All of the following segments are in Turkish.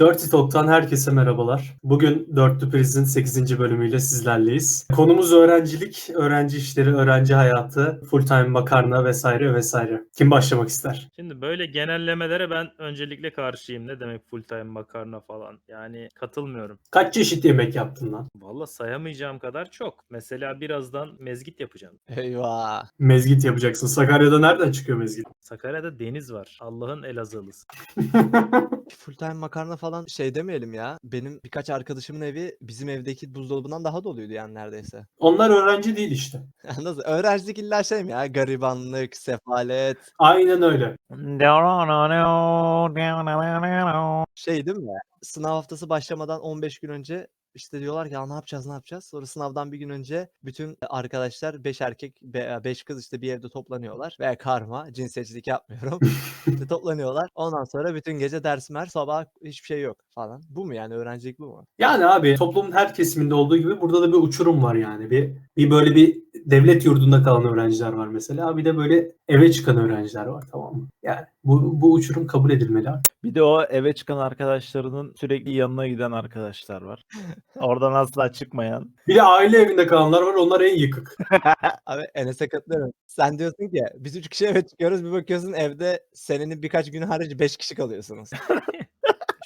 Dirty Talk'tan herkese merhabalar. Bugün Dörtlü Priz'in 8. bölümüyle sizlerleyiz. Konumuz öğrencilik, öğrenci işleri, öğrenci hayatı, full time makarna vesaire vesaire. Kim başlamak ister? Şimdi böyle genellemelere ben öncelikle karşıyım. Ne demek full time makarna falan. Yani katılmıyorum. Kaç çeşit yemek yaptın lan? Valla sayamayacağım kadar çok. Mesela birazdan mezgit yapacağım. Eyvah. Mezgit yapacaksın. Sakarya'da nereden çıkıyor mezgit? Sakarya'da deniz var. Allah'ın Elazığlısı. Full time makarna falan şey demeyelim ya. Benim birkaç arkadaşımın evi bizim evdeki buzdolabından daha doluydu yani neredeyse. Onlar öğrenci değil işte. Nasıl? Öğrencilik illa şey mi ya? Garibanlık, sefalet. Aynen öyle. Şey değil mi? Sınav haftası başlamadan 15 gün önce işte diyorlar ki ya ne yapacağız ne yapacağız. Sonra sınavdan bir gün önce bütün arkadaşlar 5 erkek 5 kız işte bir evde toplanıyorlar. Veya karma cinsiyetçilik yapmıyorum. İşte toplanıyorlar. Ondan sonra bütün gece ders mer sabah hiçbir şey yok falan. Bu mu yani öğrencilik bu mu? Yani abi toplumun her kesiminde olduğu gibi burada da bir uçurum var yani. Bir, bir böyle bir devlet yurdunda kalan öğrenciler var mesela. Bir de böyle eve çıkan öğrenciler var tamam mı? Yani bu, bu uçurum kabul edilmeli. Bir de o eve çıkan arkadaşlarının sürekli yanına giden arkadaşlar var. Oradan asla çıkmayan. Bir de aile evinde kalanlar var onlar en yıkık. Abi Enes'e katılıyorum. Sen diyorsun ki biz üç kişi eve çıkıyoruz bir bakıyorsun evde senenin birkaç günü harici beş kişi kalıyorsunuz.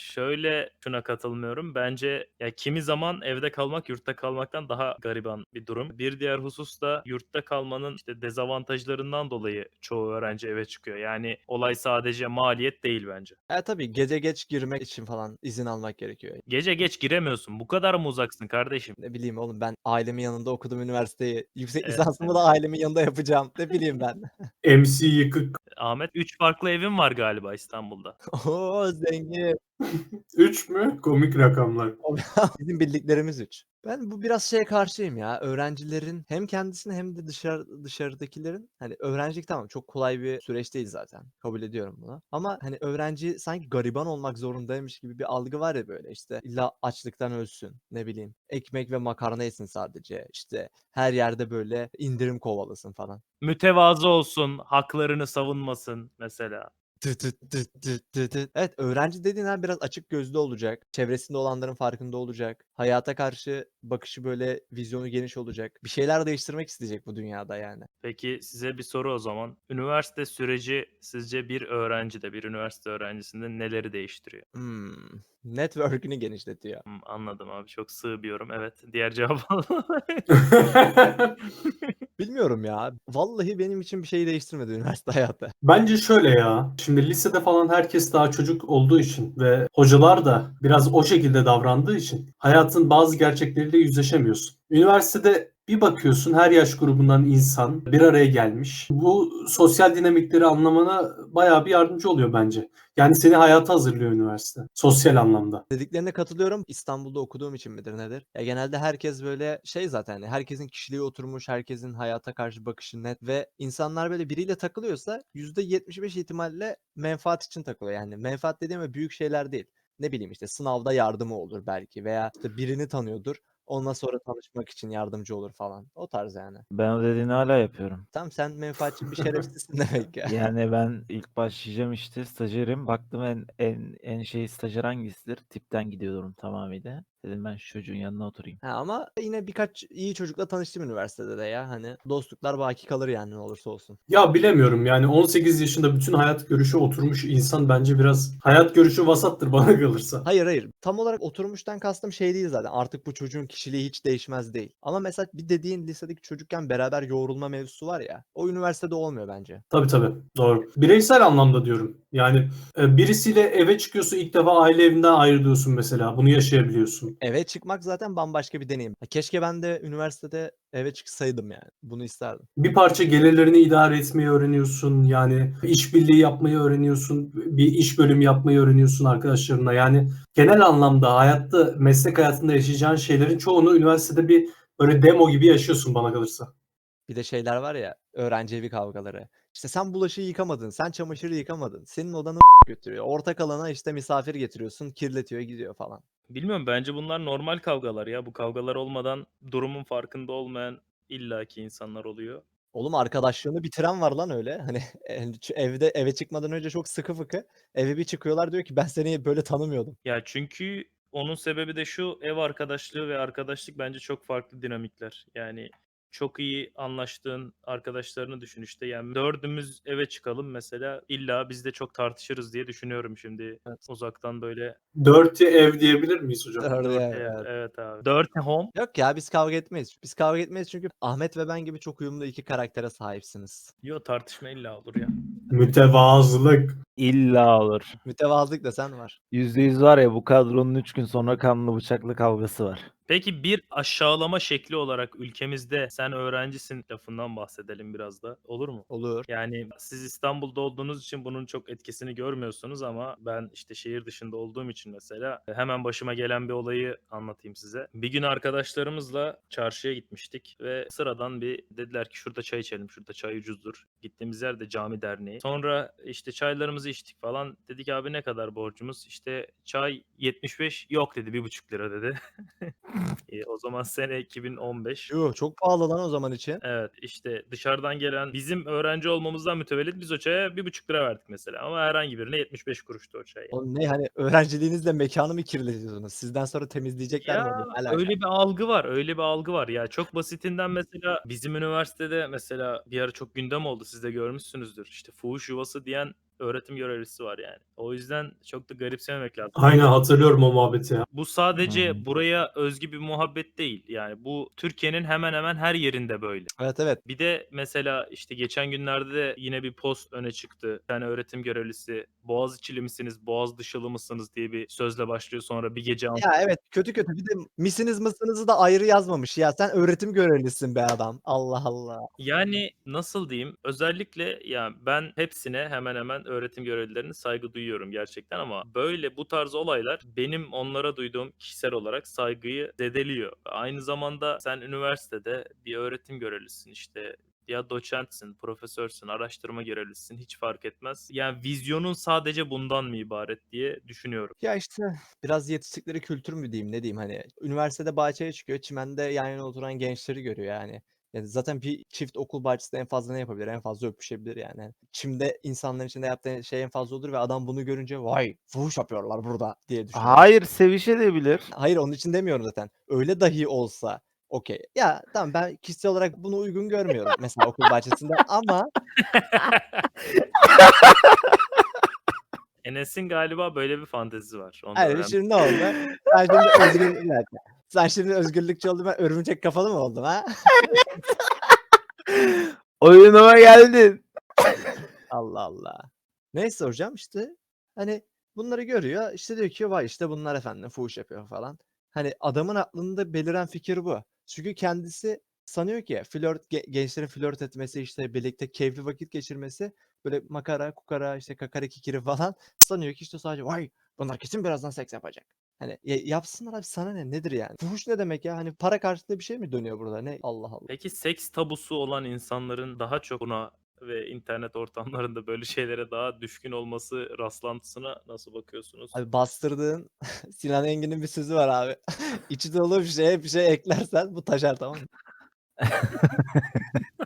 Şöyle şuna katılmıyorum. Bence ya kimi zaman evde kalmak yurtta kalmaktan daha gariban bir durum. Bir diğer husus da yurtta kalmanın işte dezavantajlarından dolayı çoğu öğrenci eve çıkıyor. Yani olay sadece maliyet değil bence. e tabii gece geç girmek için falan izin almak gerekiyor. Gece geç giremiyorsun. Bu kadar mı uzaksın kardeşim? Ne bileyim oğlum ben ailemin yanında okudum üniversiteyi. Yüksek Evet, lisansımı da ailemin yanında yapacağım. Ne bileyim ben. MC yıkık. Ahmet 3 farklı evin var galiba İstanbul'da. Oo zengin. 3 mü? Komik rakamlar. Bizim bildiklerimiz 3. Ben bu biraz şeye karşıyım ya. Öğrencilerin hem kendisini hem de dışarı dışarıdakilerin hani öğrencilik tamam çok kolay bir süreç değil zaten. Kabul ediyorum bunu. Ama hani öğrenci sanki gariban olmak zorundaymış gibi bir algı var ya böyle işte illa açlıktan ölsün ne bileyim. Ekmek ve makarna yesin sadece. işte her yerde böyle indirim kovalasın falan. Mütevazı olsun, haklarını savunmasın mesela. Evet öğrenci dediğin her biraz açık gözlü olacak. Çevresinde olanların farkında olacak. Hayata karşı bakışı böyle vizyonu geniş olacak. Bir şeyler değiştirmek isteyecek bu dünyada yani. Peki size bir soru o zaman. Üniversite süreci sizce bir öğrencide, bir üniversite öğrencisinde neleri değiştiriyor? Hmm. Network'ünü genişletiyor. Hmm, anladım abi. Çok sığ bir yorum. Evet. Diğer cevap. Bilmiyorum ya. Vallahi benim için bir şey değiştirmedi üniversite hayatı. Bence şöyle ya. Şimdi lisede falan herkes daha çocuk olduğu için ve hocalar da biraz o şekilde davrandığı için hayatın bazı gerçekleriyle yüzleşemiyorsun. Üniversitede bir bakıyorsun her yaş grubundan insan bir araya gelmiş. Bu sosyal dinamikleri anlamana bayağı bir yardımcı oluyor bence. Yani seni hayata hazırlıyor üniversite. Sosyal anlamda. Dediklerine katılıyorum. İstanbul'da okuduğum için midir nedir? Ya genelde herkes böyle şey zaten hani herkesin kişiliği oturmuş, herkesin hayata karşı bakışı net ve insanlar böyle biriyle takılıyorsa %75 ihtimalle menfaat için takılıyor. Yani menfaat dediğim büyük şeyler değil. Ne bileyim işte sınavda yardımı olur belki veya işte birini tanıyordur. Ondan sonra tanışmak için yardımcı olur falan. O tarz yani. Ben o dediğini hala yapıyorum. Tamam sen menfaatçi bir şerefsizsin demek ya. Yani ben ilk başlayacağım işte stajyerim. Baktım en en en şey stajyer hangisidir? Tipten gidiyorum tamamıyla. Dedim ben şu çocuğun yanına oturayım. Ha, ama yine birkaç iyi çocukla tanıştım üniversitede de ya. Hani dostluklar baki kalır yani ne olursa olsun. Ya bilemiyorum yani 18 yaşında bütün hayat görüşü oturmuş insan bence biraz hayat görüşü vasattır bana kalırsa. Hayır hayır. Tam olarak oturmuştan kastım şey değil zaten. Artık bu çocuğun kişiliği hiç değişmez değil. Ama mesela bir dediğin lisedeki çocukken beraber yoğrulma mevzusu var ya. O üniversitede olmuyor bence. Tabii tabii doğru. Bireysel anlamda diyorum. Yani e, birisiyle eve çıkıyorsun ilk defa aile evinden ayrılıyorsun mesela. Bunu yaşayabiliyorsun. Eve çıkmak zaten bambaşka bir deneyim. Keşke ben de üniversitede eve çıksaydım yani. Bunu isterdim. Bir parça gelirlerini idare etmeyi öğreniyorsun. Yani işbirliği yapmayı öğreniyorsun. Bir iş bölümü yapmayı öğreniyorsun arkadaşlarına. Yani genel anlamda hayatta, meslek hayatında yaşayacağın şeylerin çoğunu üniversitede bir böyle demo gibi yaşıyorsun bana kalırsa. Bir de şeyler var ya öğrenci evi kavgaları. İşte sen bulaşığı yıkamadın, sen çamaşırı yıkamadın. Senin odanı götürüyor. Ortak alana işte misafir getiriyorsun, kirletiyor gidiyor falan. Bilmiyorum bence bunlar normal kavgalar ya. Bu kavgalar olmadan durumun farkında olmayan illaki insanlar oluyor. Oğlum arkadaşlığını bitiren var lan öyle. Hani en- ç- evde eve çıkmadan önce çok sıkı fıkı. Eve bir çıkıyorlar diyor ki ben seni böyle tanımıyordum. Ya çünkü onun sebebi de şu ev arkadaşlığı ve arkadaşlık bence çok farklı dinamikler. Yani çok iyi anlaştığın arkadaşlarını düşün işte. Yani dördümüz eve çıkalım mesela illa biz de çok tartışırız diye düşünüyorum şimdi Evet. uzaktan böyle. Dirty ev diyebilir miyiz hocam? Dördü Evet, yani, evet, evet. evet abi. Dirty Home. Yok ya biz kavga etmeyiz. Biz kavga etmeyiz çünkü Ahmet ve ben gibi çok uyumlu iki karaktere sahipsiniz. Yo tartışma illa olur ya. Mütevazılık. İlla olur. Mütevazılık desen var. %100 var ya bu kadronun 3 gün sonra kanlı bıçaklı kavgası var. Peki bir aşağılama şekli olarak ülkemizde sen öğrencisin lafından bahsedelim biraz da. Olur mu? Olur. Yani siz İstanbul'da olduğunuz için bunun çok etkisini görmüyorsunuz ama ben işte şehir dışında olduğum için mesela hemen başıma gelen bir olayı anlatayım size. Bir gün arkadaşlarımızla çarşıya gitmiştik ve sıradan bir dediler ki şurada çay içelim, şurada çay ucuzdur. Gittiğimiz yer de cami derneği. Sonra işte çaylarımızı içtik falan. Dedik abi ne kadar borcumuz? İşte çay 75 yok dedi bir buçuk lira dedi. E, o zaman sene 2015. Yuh çok pahalı lan o zaman için. Evet işte dışarıdan gelen bizim öğrenci olmamızdan mütevellit biz o çaya bir buçuk lira verdik mesela ama herhangi birine 75 kuruştu o çay. Oğlum ne hani öğrenciliğinizle mekanı mı kirletiyorsunuz? Sizden sonra temizleyecekler mi? Ya? Ne alaka? öyle bir algı var öyle bir algı var ya çok basitinden mesela bizim üniversitede mesela bir ara çok gündem oldu siz de görmüşsünüzdür işte fuhuş yuvası diyen öğretim görevlisi var yani. O yüzden çok da garipsememek lazım. Aynen hatırlıyorum o muhabbeti ya. Bu sadece Hmm. buraya özgü bir muhabbet değil. Yani bu Türkiye'nin hemen hemen her yerinde böyle. Evet evet. Bir de mesela işte geçen günlerde de yine bir post öne çıktı. Tane öğretim görevlisi Boğaziçi'li misiniz, Boğaz dışılı mısınız diye bir sözle başlıyor sonra bir gece Ya evet kötü kötü. Bir de misiniz mısınızı da ayrı yazmamış. Ya sen öğretim görevlisisin be adam. Allah Allah. Yani nasıl diyeyim? Özellikle ya ben hepsine hemen hemen öğretim görevlilerine saygı duyuyorum gerçekten ama böyle bu tarz olaylar benim onlara duyduğum kişisel olarak saygıyı zedeliyor. Aynı zamanda sen üniversitede bir öğretim görevlisin işte ya doçentsin, profesörsün, araştırma görevlisisin hiç fark etmez. Yani vizyonun sadece bundan mı ibaret diye düşünüyorum. Ya işte biraz yetiştikleri kültür mü diyeyim ne diyeyim hani üniversitede bahçeye çıkıyor çimende yan yana oturan gençleri görüyor yani. Yani zaten bir çift okul bahçesinde en fazla ne yapabilir? En fazla öpüşebilir yani. Çimde insanların içinde yaptığı şey en fazla olur ve adam bunu görünce vay fuhuş yapıyorlar burada diye düşünüyor. Hayır sevişebilir. Hayır onun için demiyorum zaten. Öyle dahi olsa okey. Ya tamam ben kişisel olarak bunu uygun görmüyorum mesela okul bahçesinde ama Enes'in galiba böyle bir fantezisi var. Onu hayır öğrendim. şimdi ne oldu? Sen şimdi özgür... Bir dakika. Sen şimdi özgürlükçü oldun ben örümcek kafalı mı oldum ha? Oyunuma geldin. Allah Allah. Neyse hocam işte hani bunları görüyor işte diyor ki vay işte bunlar efendim fuhuş yapıyor falan. Hani adamın aklında beliren fikir bu. Çünkü kendisi sanıyor ki flört ge- gençlerin flört etmesi işte birlikte keyifli vakit geçirmesi böyle makara kukara işte kakara kikiri falan sanıyor ki işte sadece vay bunlar kesin birazdan seks yapacak. Hani ya- yapsınlar abi sana ne nedir yani? Fuhuş ne demek ya? Hani para karşılığı bir şey mi dönüyor burada? Ne? Allah Allah. Peki seks tabusu olan insanların daha çok buna ve internet ortamlarında böyle şeylere daha düşkün olması rastlantısına nasıl bakıyorsunuz? Abi bastırdığın Sinan Engin'in bir sözü var abi. İçi dolu bir şeye bir şey eklersen bu taşar tamam mı?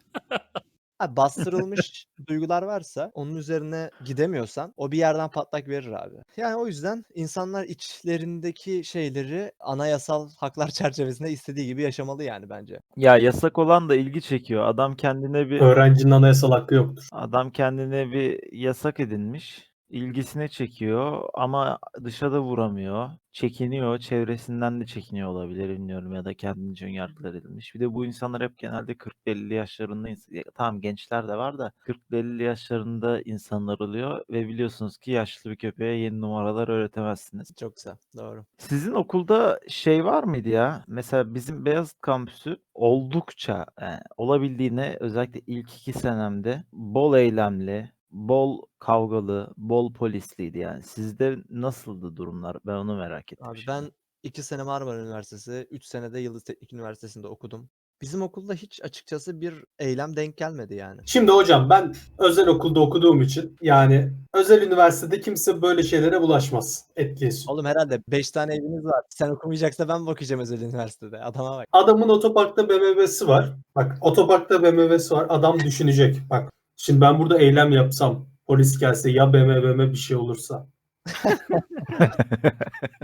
Abi bastırılmış duygular varsa onun üzerine gidemiyorsan o bir yerden patlak verir abi. Yani o yüzden insanlar içlerindeki şeyleri anayasal haklar çerçevesinde istediği gibi yaşamalı yani bence. Ya yasak olan da ilgi çekiyor. Adam kendine bir Öğrencinin anayasal hakkı yoktur. adam kendine bir yasak edinmiş. ilgisine çekiyor ama dışa da vuramıyor. Çekiniyor. Çevresinden de çekiniyor olabilir bilmiyorum ya da kendince önyargılar edilmiş. Bir de bu insanlar hep genelde 40-50 yaşlarında ins- ya tamam gençler de var da 40-50 yaşlarında insanlar oluyor ve biliyorsunuz ki yaşlı bir köpeğe yeni numaralar öğretemezsiniz. Çok güzel. Doğru. Sizin okulda şey var mıydı ya? Mesela bizim Beyazıt kampüsü oldukça yani olabildiğine özellikle ilk iki senemde bol eylemli, bol kavgalı, bol polisliydi yani. Sizde nasıldı durumlar? Ben onu merak ettim. Abi şimdi. ben 2 sene Marmara Üniversitesi, 3 sene de Yıldız Teknik Üniversitesi'nde okudum. Bizim okulda hiç açıkçası bir eylem denk gelmedi yani. Şimdi hocam ben özel okulda okuduğum için yani özel üniversitede kimse böyle şeylere bulaşmaz. Etkileşim. Oğlum herhalde 5 tane eviniz var. Sen okumayacaksa ben bakacağım özel üniversitede. Adama bak. Adamın otoparkta BMW'si var. Bak otoparkta BMW'si var. Adam düşünecek. Bak şimdi ben burada eylem yapsam polis gelse ya BMW'me bir şey olursa.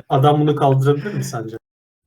Adam bunu kaldırabilir mi sence?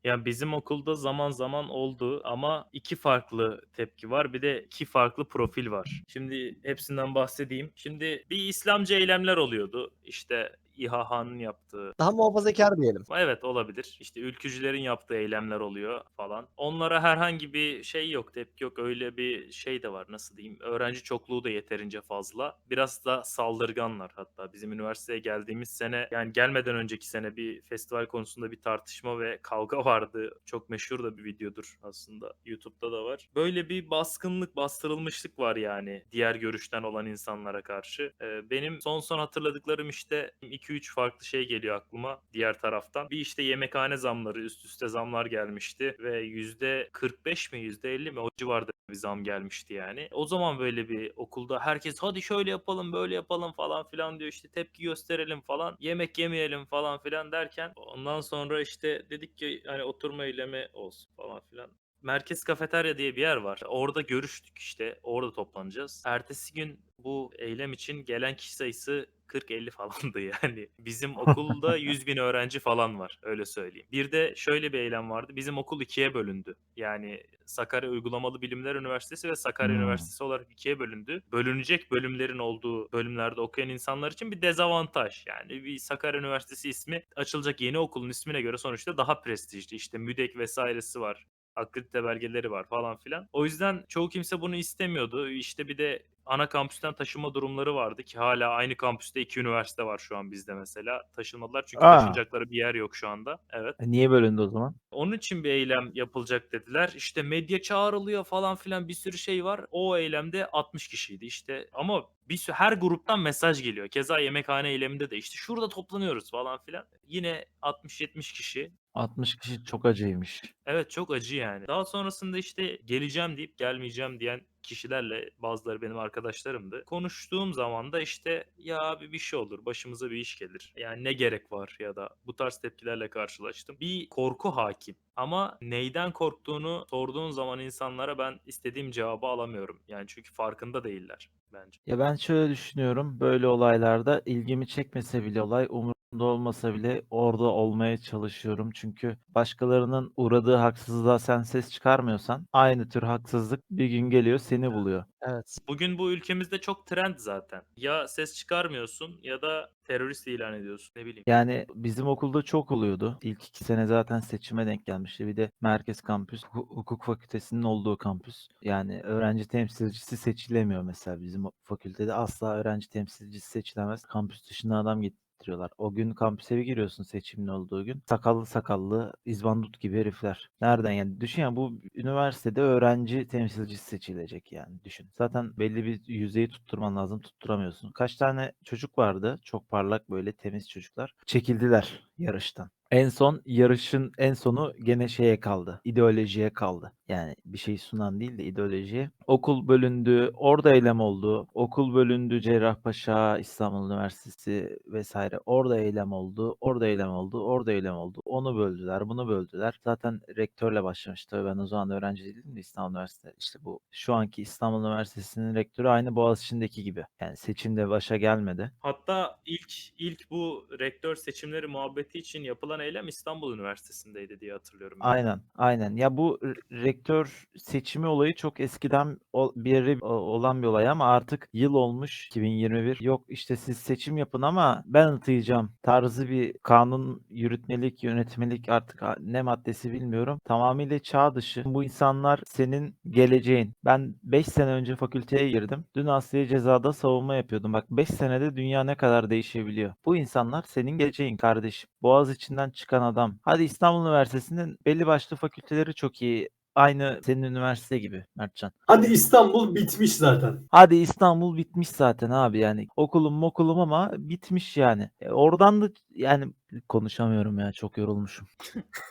Yani bizim okulda zaman zaman oldu ama iki farklı tepki var. Bir de iki farklı profil var. Şimdi hepsinden bahsedeyim. Şimdi bir İslamcı eylemler oluyordu. İşte İHA'nın yaptığı Daha muhafazakar diyelim. Evet olabilir. İşte ülkücülerin yaptığı eylemler oluyor falan. Onlara herhangi bir şey yok, tepki yok. Öyle bir şey de var nasıl diyeyim. Öğrenci çokluğu da yeterince fazla. Biraz da saldırganlar hatta. Bizim üniversiteye geldiğimiz sene yani gelmeden önceki sene bir festival konusunda bir tartışma ve kavga vardı. Çok meşhur da bir videodur aslında. YouTube'da da var. Böyle bir baskınlık, bastırılmışlık var yani diğer görüşten olan insanlara karşı. Ee, benim son son hatırladıklarım işte 2-3 farklı şey geliyor aklıma diğer taraftan. Bir işte yemekhane zamları, üst üste zamlar gelmişti ve %45 mi %50 mi o civarda bir zam gelmişti yani. O zaman böyle bir okulda herkes hadi şöyle yapalım böyle yapalım falan filan diyor işte tepki gösterelim falan yemek yemeyelim falan filan derken ondan sonra işte dedik ki hani oturma eylemi olsun falan filan. Merkez Kafeterya diye bir yer var. Orada görüştük işte. Orada toplanacağız. Ertesi gün bu eylem için gelen kişi sayısı 40-50 falandı yani. Bizim okulda 100 bin öğrenci falan var öyle söyleyeyim. Bir de şöyle bir eylem vardı. Bizim okul ikiye bölündü. Yani Sakarya Uygulamalı Bilimler Üniversitesi ve Sakarya Hmm. Üniversitesi olarak ikiye bölündü. Bölünecek bölümlerin olduğu bölümlerde okuyan insanlar için bir dezavantaj. Yani bir Sakarya Üniversitesi ismi açılacak yeni okulun ismine göre sonuçta daha prestijli. İşte müdek vesairesi var akredite belgeleri var falan filan. O yüzden çoğu kimse bunu istemiyordu. İşte bir de ana kampüsten taşınma durumları vardı ki hala aynı kampüste iki üniversite var şu an bizde mesela. Taşınmadılar çünkü Aa. taşınacakları bir yer yok şu anda. Evet. E, Niye bölündü o zaman? Onun için bir eylem yapılacak dediler. İşte medya çağrılıyor falan filan bir sürü şey var. O eylemde 60 kişiydi işte. Ama bir sürü, her gruptan mesaj geliyor. Keza yemekhane eyleminde de işte şurada toplanıyoruz falan filan. Yine 60-70 kişi 60 kişi çok acıymış. Evet çok acı yani. Daha sonrasında işte geleceğim deyip gelmeyeceğim diyen kişilerle bazıları benim arkadaşlarımdı. Konuştuğum zaman da işte ya abi bir şey olur başımıza bir iş gelir. Yani ne gerek var ya da bu tarz tepkilerle karşılaştım. Bir korku hakim. Ama neyden korktuğunu sorduğun zaman insanlara ben istediğim cevabı alamıyorum. Yani çünkü farkında değiller bence. Ya ben şöyle düşünüyorum. Böyle olaylarda ilgimi çekmese bile olay umurumda olmasa bile orada olmaya çalışıyorum. Çünkü başkalarının uğradığı haksızlığa sen ses çıkarmıyorsan aynı tür haksızlık bir gün geliyor seni buluyor. Evet. Bugün bu ülkemizde çok trend zaten. Ya ses çıkarmıyorsun ya da terörist ilan ediyorsun ne bileyim. Yani bizim okulda çok oluyordu. İlk iki sene zaten seçime denk gelmişti. Bir de merkez kampüs, hu- hukuk fakültesinin olduğu kampüs. Yani öğrenci temsilcisi seçilemiyor mesela bizim fakültede. Asla öğrenci temsilcisi seçilemez. Kampüs dışından adam getiriyorlar. O gün kampüse bir giriyorsun seçimin olduğu gün. Sakallı sakallı, izbandut gibi herifler. Nereden yani? Düşün ya bu üniversitede öğrenci temsilcisi seçilecek yani düşün. Zaten belli bir yüzeyi tutturman lazım. Tutturamıyorsun. Kaç tane çocuk vardı? Çok parlak böyle temiz çocuklar. Çekildiler yarıştan. En son yarışın en sonu gene şeye kaldı. ideolojiye kaldı. Yani bir şey sunan değil de ideolojiye. Okul bölündü. Orada eylem oldu. Okul bölündü. Cerrahpaşa, İstanbul Üniversitesi vesaire. Orada eylem oldu. Orada eylem oldu. Orada eylem oldu. Onu böldüler. Bunu böldüler. Zaten rektörle başlamıştı. Ben o zaman öğrenci değildim de İstanbul Üniversitesi. İşte bu şu anki İstanbul Üniversitesi'nin rektörü aynı Boğaziçi'ndeki gibi. Yani seçimde başa gelmedi. Hatta ilk ilk bu rektör seçimleri muhabbeti için yapılan eylem İstanbul Üniversitesi'ndeydi diye hatırlıyorum. ben. Aynen, aynen. Ya bu rektör seçimi olayı çok eskiden beri o- olan bir olay ama artık yıl olmuş 2021. Yok işte siz seçim yapın ama ben atayacağım tarzı bir kanun yürütmelik, yönetmelik artık ne maddesi bilmiyorum. Tamamıyla çağ dışı. Bu insanlar senin geleceğin. Ben 5 sene önce fakülteye girdim. Dün Asliye Ceza'da savunma yapıyordum. Bak 5 senede dünya ne kadar değişebiliyor. Bu insanlar senin geleceğin kardeşim. Boğaz içinden çıkan adam. Hadi İstanbul Üniversitesi'nin belli başlı fakülteleri çok iyi. Aynı senin üniversite gibi Mertcan. Hadi İstanbul bitmiş zaten. Hadi İstanbul bitmiş zaten abi yani. Okulum mokulum ama bitmiş yani. E, oradan da yani konuşamıyorum ya çok yorulmuşum.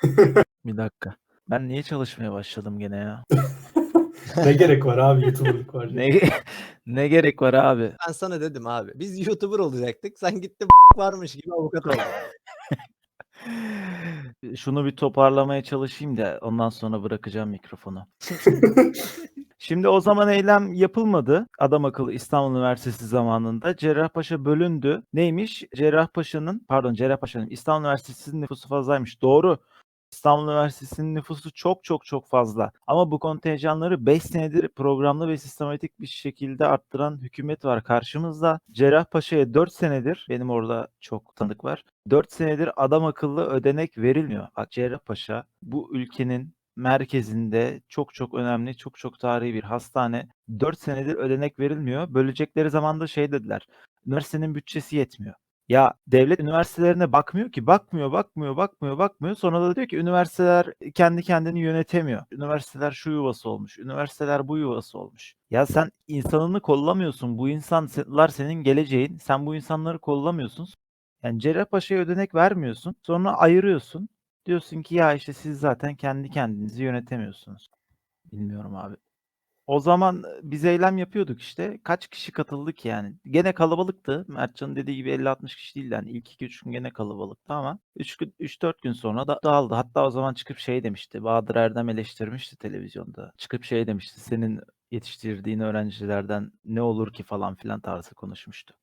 Bir dakika. Ben niye çalışmaya başladım gene ya? ne gerek var abi YouTuber'lık var. Ne ne gerek var abi? Ben sana dedim abi. Biz YouTuber olacaktık. Sen gittin varmış gibi avukat oldun. Şunu bir toparlamaya çalışayım da ondan sonra bırakacağım mikrofonu. Şimdi o zaman eylem yapılmadı. Adam akıllı İstanbul Üniversitesi zamanında Cerrahpaşa bölündü. Neymiş? Cerrahpaşa'nın pardon Cerrahpaşa'nın İstanbul Üniversitesi'nin nüfusu fazlaymış. Doğru. İstanbul Üniversitesi'nin nüfusu çok çok çok fazla. Ama bu kontenjanları 5 senedir programlı ve sistematik bir şekilde arttıran hükümet var karşımızda. Cerrahpaşa'ya 4 senedir, benim orada çok tanık var. 4 senedir adam akıllı ödenek verilmiyor. Bak Cerrahpaşa bu ülkenin merkezinde çok çok önemli, çok çok tarihi bir hastane. 4 senedir ödenek verilmiyor. Bölecekleri zaman da şey dediler. Üniversitenin bütçesi yetmiyor. Ya devlet üniversitelerine bakmıyor ki. Bakmıyor, bakmıyor, bakmıyor, bakmıyor. Sonra da diyor ki üniversiteler kendi kendini yönetemiyor. Üniversiteler şu yuvası olmuş. Üniversiteler bu yuvası olmuş. Ya sen insanını kollamıyorsun. Bu insanlar senin geleceğin. Sen bu insanları kollamıyorsun. Yani Cerrahpaşa'ya ödenek vermiyorsun. Sonra ayırıyorsun. Diyorsun ki ya işte siz zaten kendi kendinizi yönetemiyorsunuz. Bilmiyorum abi. O zaman biz eylem yapıyorduk işte. Kaç kişi katıldık yani? Gene kalabalıktı. Mertcan'ın dediği gibi 50-60 kişi değildi. Yani ilk 2-3 gün gene kalabalıktı ama 3-4 gün sonra da dağıldı. Hatta o zaman çıkıp şey demişti. Bahadır Erdem eleştirmişti televizyonda. Çıkıp şey demişti. Senin yetiştirdiğin öğrencilerden ne olur ki falan filan tarzı konuşmuştu.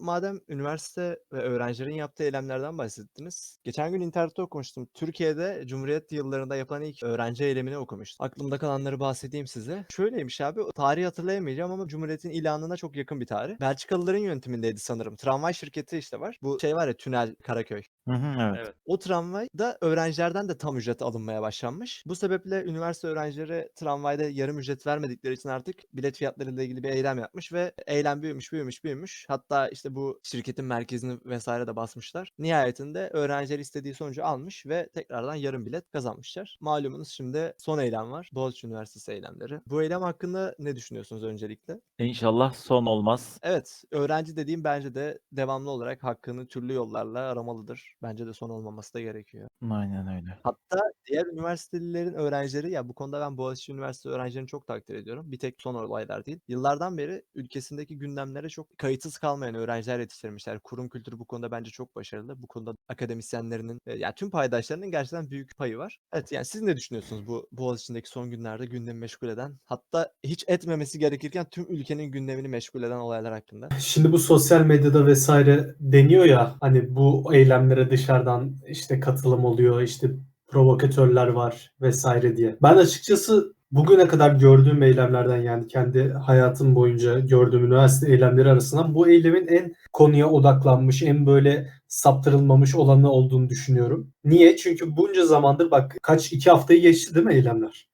Madem üniversite ve öğrencilerin yaptığı eylemlerden bahsettiniz. Geçen gün internette okumuştum. Türkiye'de Cumhuriyet yıllarında yapılan ilk öğrenci eylemini okumuştum. Aklımda kalanları bahsedeyim size. Şöyleymiş abi, tarihi hatırlayamayacağım ama Cumhuriyet'in ilanına çok yakın bir tarih. Belçikalıların yönetimindeydi sanırım. Tramvay şirketi işte var. Bu şey var ya tünel Karaköy. Hı hı, evet. Evet. O tramvayda öğrencilerden de tam ücret alınmaya başlanmış. Bu sebeple üniversite öğrencileri tramvayda yarım ücret vermedikleri için artık bilet fiyatlarıyla ilgili bir eylem yapmış ve eylem büyümüş, büyümüş, büyümüş. Hatta işte bu şirketin merkezini vesaire de basmışlar. Nihayetinde öğrenciler istediği sonucu almış ve tekrardan yarım bilet kazanmışlar. Malumunuz şimdi son eylem var. Boğaziçi Üniversitesi eylemleri. Bu eylem hakkında ne düşünüyorsunuz öncelikle? İnşallah son olmaz. Evet, öğrenci dediğim bence de devamlı olarak hakkını türlü yollarla aramalıdır. Bence de son olmaması da gerekiyor. Aynen öyle. Hatta diğer üniversitelilerin öğrencileri ya bu konuda ben Boğaziçi Üniversitesi öğrencilerini çok takdir ediyorum. Bir tek son olaylar değil. Yıllardan beri ülkesindeki gündemlere çok kayıtsız kalmayan öğrenciler yetiştirmişler. Kurum kültürü bu konuda bence çok başarılı. Bu konuda akademisyenlerinin e, yani tüm paydaşlarının gerçekten büyük payı var. Evet yani siz ne düşünüyorsunuz bu Boğaziçi'ndeki son günlerde gündemi meşgul eden hatta hiç etmemesi gerekirken tüm ülkenin gündemini meşgul eden olaylar hakkında? Şimdi bu sosyal medyada vesaire deniyor ya hani bu eylemlere dışarıdan işte katılım oluyor işte provokatörler var vesaire diye. Ben açıkçası bugüne kadar gördüğüm eylemlerden yani kendi hayatım boyunca gördüğüm üniversite eylemleri arasından bu eylemin en konuya odaklanmış, en böyle saptırılmamış olanı olduğunu düşünüyorum. Niye? Çünkü bunca zamandır bak kaç iki haftayı geçti değil mi eylemler?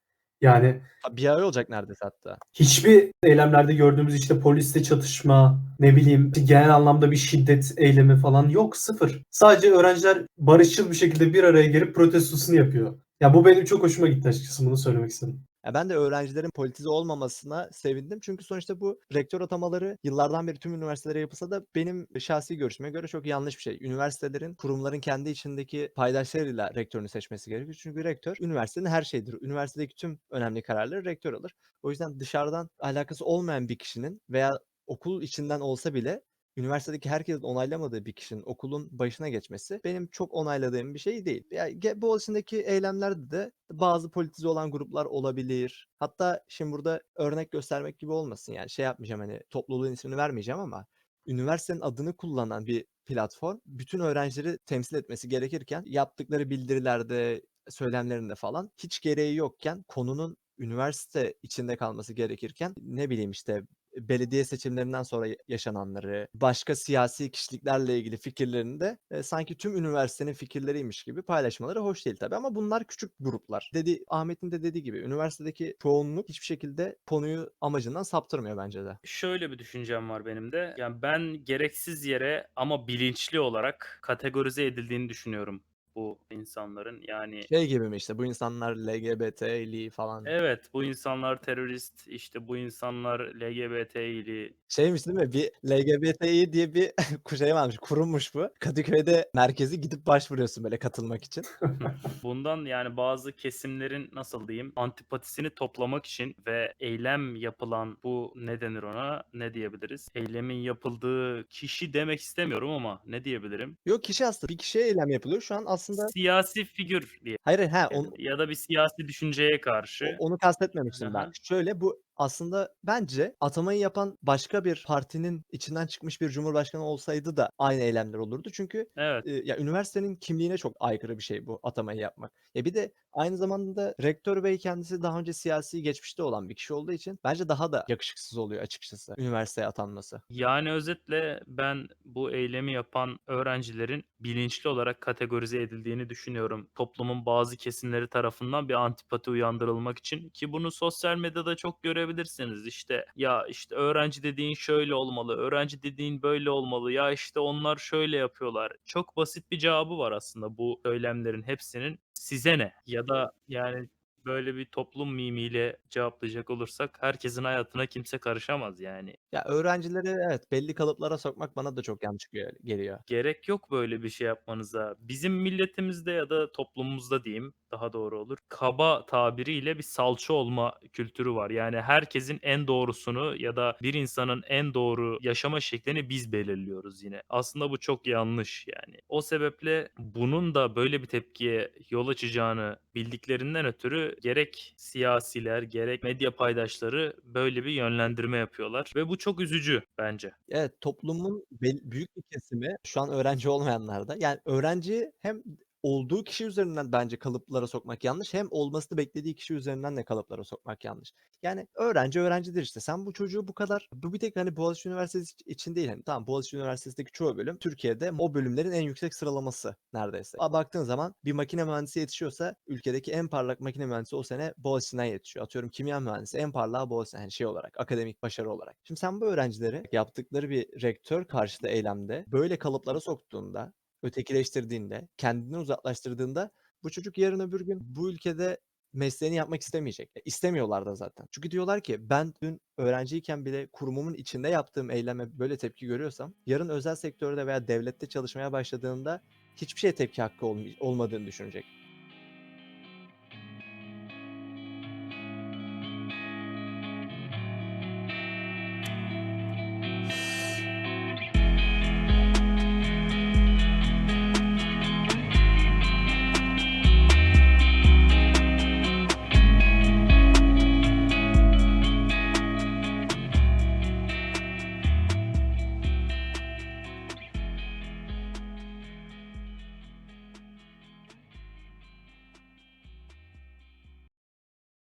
Yani Bir ay olacak neredeyse hatta. hiçbir eylemlerde gördüğümüz işte polisle çatışma, ne bileyim genel anlamda bir şiddet eylemi falan yok sıfır. Sadece öğrenciler barışçıl bir şekilde bir araya gelip protestosunu yapıyor. Ya bu benim çok hoşuma gitti açıkçası bunu söylemek istedim. Ya ben de öğrencilerin politize olmamasına sevindim. Çünkü sonuçta bu rektör atamaları yıllardan beri tüm üniversitelere yapılsa da benim şahsi görüşüme göre çok yanlış bir şey. Üniversitelerin, kurumların kendi içindeki paydaşlarıyla rektörünü seçmesi gerekiyor. Çünkü rektör üniversitenin her şeyidir. Üniversitedeki tüm önemli kararları rektör alır. O yüzden dışarıdan alakası olmayan bir kişinin veya okul içinden olsa bile üniversitedeki herkesin onaylamadığı bir kişinin okulun başına geçmesi benim çok onayladığım bir şey değil. Ya ge- Boğaziçi'ndeki eylemlerde de bazı politize olan gruplar olabilir. Hatta şimdi burada örnek göstermek gibi olmasın yani şey yapmayacağım hani topluluğun ismini vermeyeceğim ama üniversitenin adını kullanan bir platform bütün öğrencileri temsil etmesi gerekirken yaptıkları bildirilerde, söylemlerinde falan hiç gereği yokken konunun üniversite içinde kalması gerekirken ne bileyim işte belediye seçimlerinden sonra ya- yaşananları, başka siyasi kişiliklerle ilgili fikirlerini de e, sanki tüm üniversitenin fikirleriymiş gibi paylaşmaları hoş değil tabii ama bunlar küçük gruplar. Dedi Ahmet'in de dediği gibi üniversitedeki çoğunluk hiçbir şekilde konuyu amacından saptırmıyor bence de. Şöyle bir düşüncem var benim de. Yani ben gereksiz yere ama bilinçli olarak kategorize edildiğini düşünüyorum bu insanların. Yani Şey gibi mi işte bu insanlar LGBT'li falan. evet bu insanlar terörist, işte bu insanlar LGBT'li. Şeymiş değil mi? Bir LGBTİ diye bir şey varmış, kurummuş bu. Kadıköy'de merkezi gidip başvuruyorsun böyle katılmak için. Bundan yani bazı kesimlerin nasıl diyeyim antipatisini toplamak için ve eylem yapılan bu ne denir ona ne diyebiliriz? Eylemin yapıldığı kişi demek istemiyorum ama ne diyebilirim? Yok kişi aslında bir kişiye eylem yapılıyor. Şu an aslında Siyasi figür diye. hayır ha on, ya da bir siyasi düşünceye karşı. Onu kastetmemiştim ben. Aha. Şöyle bu aslında bence atamayı yapan başka bir partinin içinden çıkmış bir cumhurbaşkanı olsaydı da aynı eylemler olurdu. Çünkü Evet. e, ya üniversitenin kimliğine çok aykırı bir şey bu atamayı yapmak. Ya bir de aynı zamanda rektör bey kendisi daha önce siyasi geçmişte olan bir kişi olduğu için bence daha da yakışıksız oluyor açıkçası üniversiteye atanması. Yani özetle ben bu eylemi yapan öğrencilerin bilinçli olarak kategorize edildiğini düşünüyorum. Toplumun bazı kesimleri tarafından bir antipati uyandırılmak için ki bunu sosyal medyada çok görebilirsiniz. İşte ya işte öğrenci dediğin şöyle olmalı, öğrenci dediğin böyle olmalı. Ya işte onlar şöyle yapıyorlar. Çok basit bir cevabı var aslında bu söylemlerin hepsinin. Size ne? Ya da yani böyle bir toplum mimiyle cevaplayacak olursak herkesin hayatına kimse karışamaz yani. Ya öğrencileri evet belli kalıplara sokmak bana da çok yanlış gel- geliyor. Gerek yok böyle bir şey yapmanıza. Bizim milletimizde ya da toplumumuzda diyeyim daha doğru olur. Kaba tabiriyle bir salça olma kültürü var. Yani herkesin en doğrusunu ya da bir insanın en doğru yaşama şeklini biz belirliyoruz yine. Aslında bu çok yanlış yani. O sebeple bunun da böyle bir tepkiye yol açacağını bildiklerinden ötürü gerek siyasiler gerek medya paydaşları böyle bir yönlendirme yapıyorlar ve bu çok üzücü bence. Evet toplumun büyük bir kesimi şu an öğrenci olmayanlar da yani öğrenci hem olduğu kişi üzerinden bence kalıplara sokmak yanlış hem olmasını beklediği kişi üzerinden de kalıplara sokmak yanlış. Yani öğrenci öğrencidir işte. Sen bu çocuğu bu kadar bu bir tek hani Boğaziçi Üniversitesi için değil. Hani tamam Boğaziçi Üniversitesi'ndeki çoğu bölüm Türkiye'de o bölümlerin en yüksek sıralaması neredeyse. Ama baktığın zaman bir makine mühendisi yetişiyorsa ülkedeki en parlak makine mühendisi o sene Boğaziçi'nden yetişiyor. Atıyorum kimya mühendisi en parlağı Boğaziçi yani şey olarak akademik başarı olarak. Şimdi sen bu öğrencileri yaptıkları bir rektör karşıtı eylemde böyle kalıplara soktuğunda ötekileştirdiğinde, kendini uzaklaştırdığında bu çocuk yarın öbür gün bu ülkede mesleğini yapmak istemeyecek. E, İstemiyorlar da zaten. Çünkü diyorlar ki ben dün öğrenciyken bile kurumumun içinde yaptığım eyleme böyle tepki görüyorsam yarın özel sektörde veya devlette çalışmaya başladığında hiçbir şeye tepki hakkı olmay- olmadığını düşünecek.